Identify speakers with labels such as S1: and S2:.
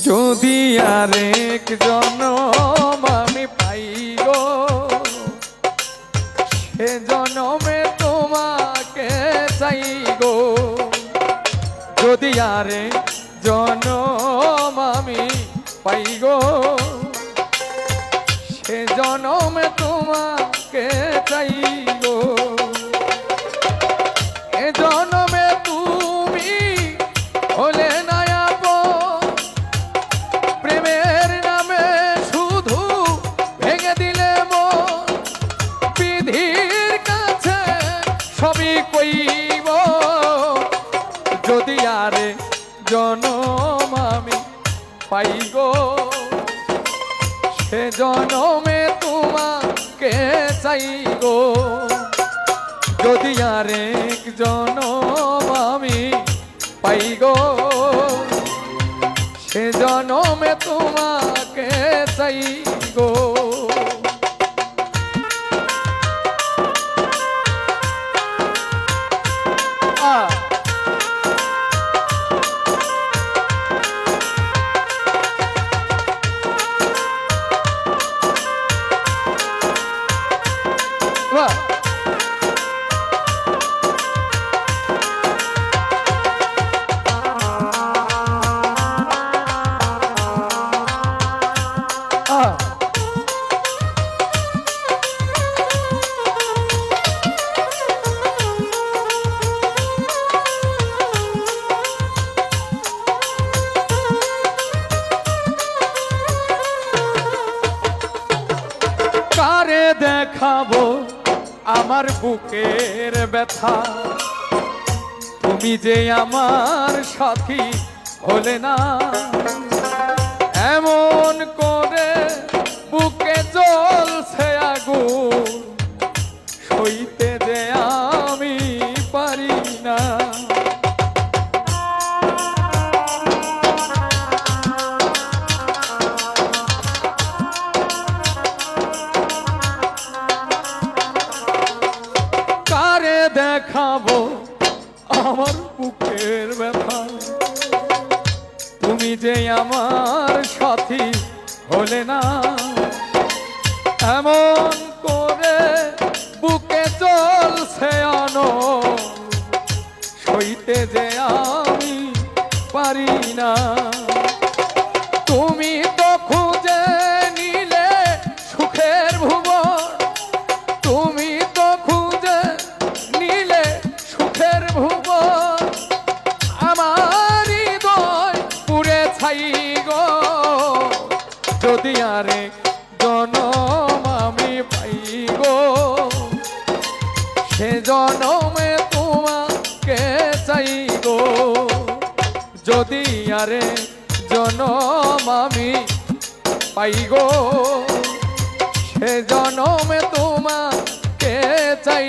S1: যদি আরেক জনম আমি পাই গো সে জনমে তোমাকে চাই গো যদি আরে জনম আমি পাই সে জনমে তোমাকে বিধির কাছে সবই কইব। যদি আরে জনম আমি পাই গো, সে জনমে তোমাকে চাই যদি আরেক জনম আমি পাই গো, সে জনমে তোমাকে চাই কারে দেখাবো আমার বুকের ব্যথা? তুমি যে আমার সাথী হলে না? এমন করে আমার বুকের ব্যথা। তুমি যে আমার সাথী হলে না, এমন করে বুকে চলছে আনো সইতে যে আমি পারি না। তুমি যদি আরে জনম আমি পাই গো সে জনমে তোমাকে চাই যদি আরে জনম আমি পাই গো সে জনমে তোমাকে চাই